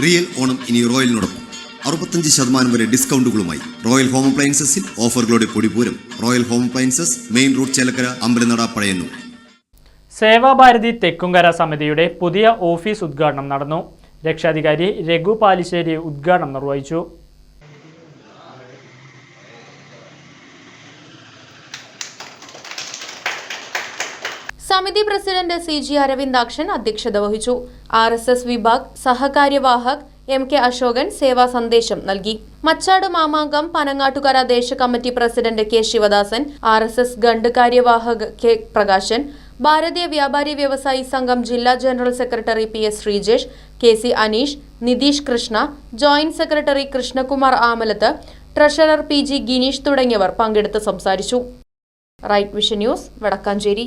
Real Onam ഇനി റോയലിനോടൊപ്പം. അറുപത്തഞ്ച് ശതമാനം വരെ ഡിസ്കൗണ്ടുകളുമായി റോയൽ ഹോം അപ്ലയൻസസിൽ ഓഫറുകളുടെ പൊടിപൂരം royal home appliances main road Chelakkara Ambalanada Pazhayannur. Sevabharathi Thekkumkara സമിതിയുടെ പുതിയ ഓഫീസ് ഉദ്ഘാടനം നടന്നു. രക്ഷാധികാരി രഘു പാലിശ്ശേരി ഉദ്ഘാടനം നിർവഹിച്ചു. സമിതി പ്രസിഡന്റ് സി ജി അരവിന്ദാക്ഷൻ അധ്യക്ഷത വഹിച്ചു. ആർ എസ് എസ് വിഭാഗ് സഹകാര്യവാഹക് എം കെ അശോകൻ സേവാ സന്ദേശം നൽകി. മച്ചാട് മാമാങ്കം പനങ്ങാട്ടുകര ദേശ committee president K Sivadasan R S S ഗണ്ട് കാര്യവാഹക് കെ പ്രകാശൻ ഭാരതീയ വ്യാപാരി വ്യവസായി സംഘം ജില്ലാ general secretary P S Sreejesh K C Aneesh Nitheesh Krishna joint secretary Krishnakumar Amalath treasurer P G Gineesh തുടങ്ങിയവർ പങ്കെടുത്ത് സംസാരിച്ചു. Right Vision News Vadakkanchery.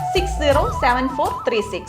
six zero seven four three six